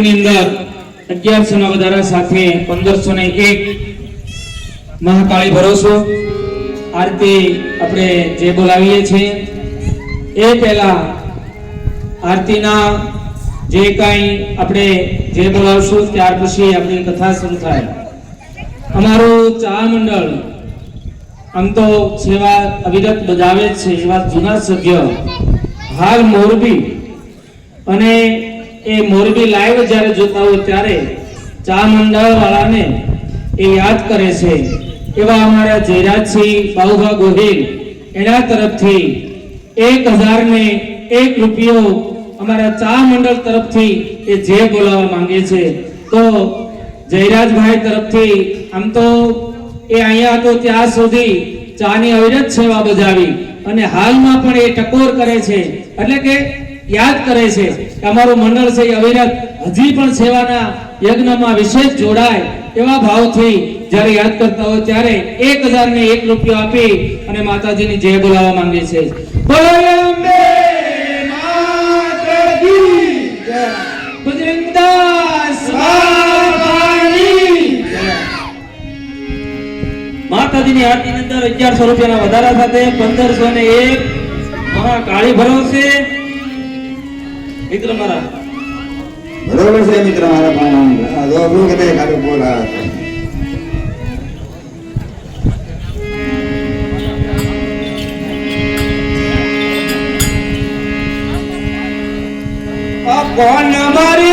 માતાજીની અંદર અગિયારસો ના વધારા સાથે પંદરસો ને એક મહાકાળી ભરોસો. આરતી આપણે જે બોલાવીએ છીએ, એ પહેલા આરતીના જે કાંઈ આપણે જે બોલાવશું, ત્યાર પછી આપણી કથા શરૂ થાય. અમારું ચા મંડળ આમ તો સેવા અવિરત બજાવે છે, એવા જૂના સભ્ય હાલ મોરબી અને એ મોરબી લાઈવ જ્યારે જોતા હોય ત્યારે ચા મંડળ વાળાને એ યાદ કરે છે. એવા અમારા જયરાજસિંહ બાહુભા ગોહિલ, એના તરફથી એક હજાર ને એક રૂપિયો અમારા ચા મંડળ તરફથી એ જે બોલાવવા માંગે છે. તો જયરાજભાઈ તરફથી આમ તો એ અહીંયા હતો ત્યાં સુધી ચાની અવિરત સેવા બજાવી અને હાલમાં પણ એ ટકોર કરે છે. એટલે કે યાદ કરે છે. કે અમારું મંડળ છે અવિરત. હજી પણ સેવાના યજ્ઞમાં વિશેષ જોડાય એવા ભાવથી જ્યારે યાદ કરતા હોય ત્યારે એક હજાર ને એક રૂપિયો આપી અને માતાજીની જય બોલાવવા માંગે છે. માતાજીની આરતીની અંદર અગિયારસો રૂપિયાના વધારા સાથે પંદરસો ને એક મહાકાળી ભરોસે મિત્ર મારા. બરોબર છે મિત્ર મારા પણ જો હું કે ખાલી બોલા કોણ મારી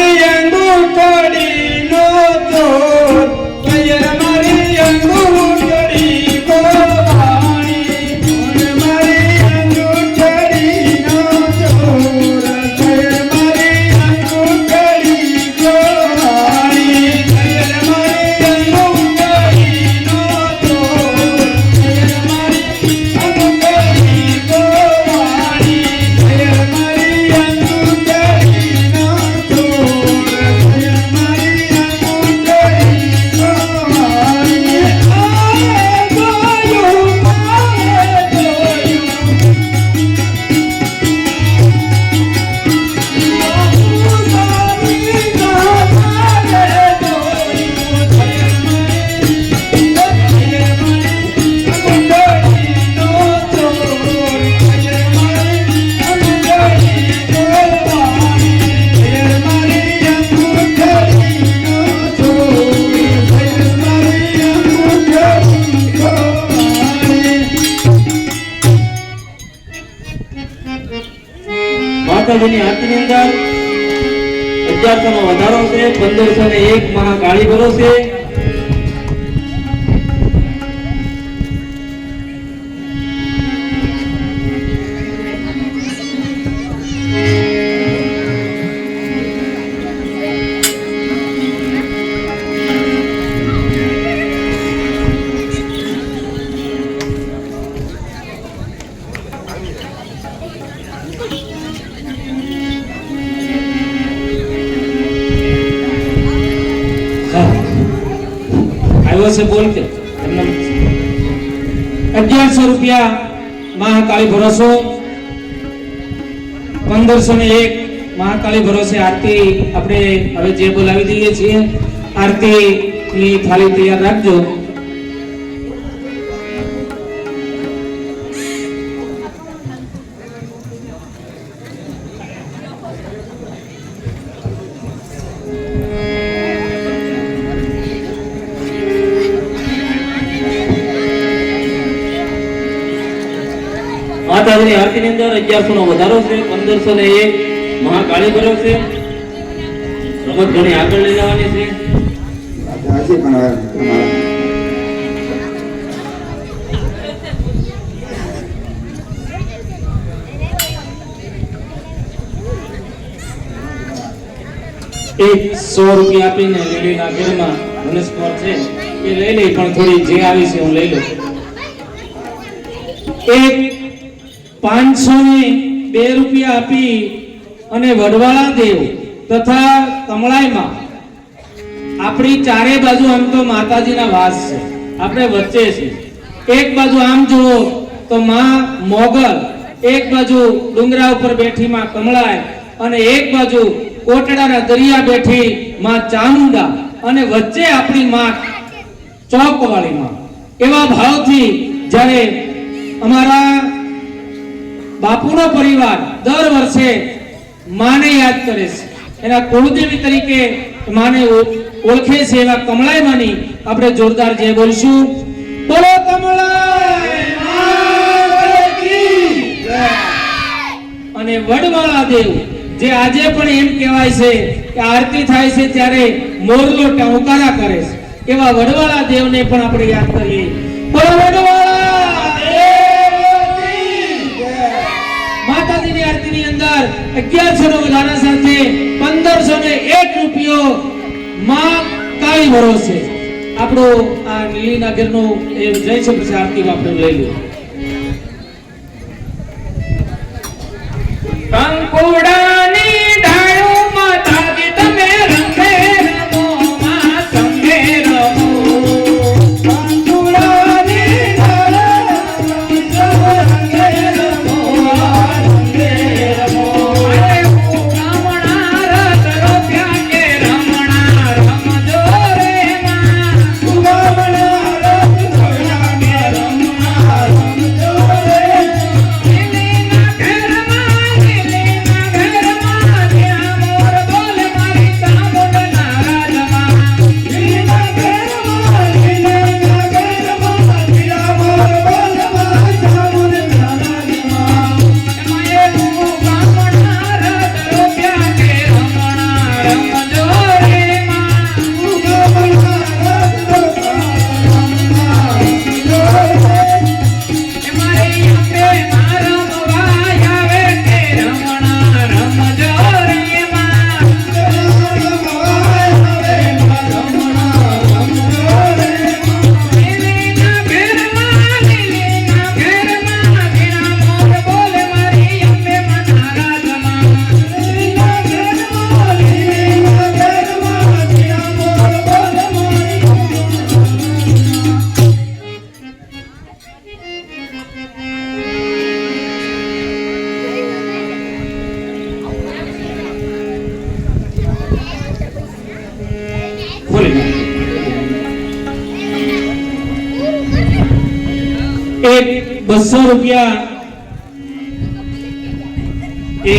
નો વધારો છે પંદરસો ને એક મહાકાળી ભરો છે. છે બોલ અગિયારસો રૂપિયા મહાકાળી ભરોસો. પંદરસો ને એક મહાકાળી ભરોસે આરતી આપણે હવે જે બોલાવી દઈએ છીએ આરતી ની થાળી તૈયાર રાખજો. માતાજીની આરતીની અંદર અગિયારસો નો વધારો છે, પંદરસો ને એક મહાકાળી ભરો છે. રમત ઘણી આગળ લઈ જવાની છે. વાત હશે પણ હવે તમારા એક સો રૂપિયા આપીને લેડીના ઘેરમાં ધનુષકોર છે. એ લઈ લઈ પણ થોડી જે આવી છે, હું લઈ લઉં. એક પાંચસો ને બે રૂપિયા આપી અને વડવાળા દેવ તથા કમળાઈમાં. આપણી ચારે બાજુ આમ તો માતાજીના વાસ છે. આપણે વચ્ચે છે એક બાજુ આમ જુઓ તો માં મોગલ, એક બાજુ ડુંગરા ઉપર બેઠી માં કમળાય અને એક બાજુ કોટડાના દરિયા બેઠી માં ચામુંડા અને વચ્ચે આપણી માં ચોકવાળી માં એવા ભાવથી જ્યારે અમારા બાપુનો પરિવાર દર વર્ષે માને યાદ કરે છે. એના કુળદેવી તરીકે માને ઓળખે છે એવા કમળાય માની આપણે જોરદાર જય બોલશું. બોલો કમળાઈ! માત કી જય. અને વડવાળા દેવ, જે આજે પણ એમ કહેવાય છે કે આરતી થાય છે ત્યારે મોરલો ટહુકારા કરે છે. એવા વડવાળા દેવને પણ આપણે યાદ કરીએ. બોલો વડવાળા! માતાજીની આરતીની અંદર અગિયારસો નો વધારા સાથે પંદરસો ને એક રૂપિયો માં કાળી ભરોસે. આપણો આ નીલીના ઘરનું એ જય છે પછી આરતી આપણે લઈ લઈએ. કંકુડાની બસો રૂપિયા એ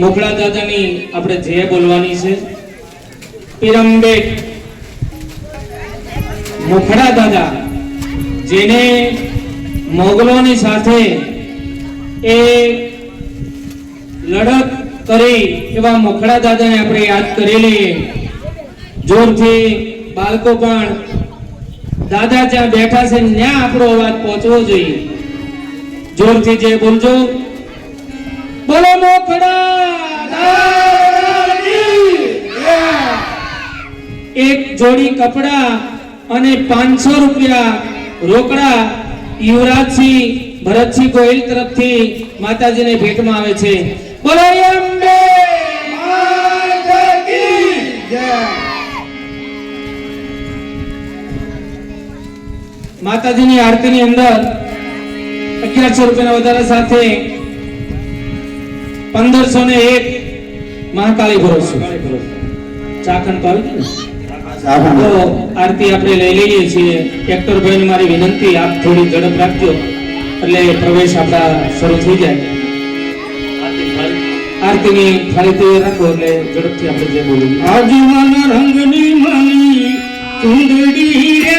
મોકળા દાદાની આપણે જે બોલવાની છે. પિરંબે મોખડા દાદા, જેને મોગલોની સાથે એ લડત કરી એવા મોખડા દાદાને આપણે યાદ કરી લઈએ. જોરથી બાળકો પણ દાદા જ્યાં બેઠા છે, ત્યાં આપણો અવાજ પહોંચવો જોઈએ. જોરથી જે બોલજો. બોલો મોખડા. એક જોડી કપડા અને પાંચસો રૂપિયા રોકડા યુવરાજસિંહ ભરતસિંહ ગોહિલ તરફથી માતાજીને ભેટમાં આવે છે. બોલો અંબે. માતા માતાજીની આરતીની અંદર અગિયારસો રૂપિયાના વધારા સાથે પંદરસો ને એક મહાકાળી ભરોસો. ચાખંડ તો આવી ગયું? તો આરતી આપણે લઈ લઈએ છીએ. એક્ટર ભાઈને મારી વિનંતી, આપ થોડી ઝડપ રાખજો. એટલે પ્રવેશ આપણા શરૂ થઈ જાય. આરતીની થાળી રાખો એટલે ઝડપથી આપણે જે બોલીએ. આજુબાના રંગની માની ચૂંદડી રે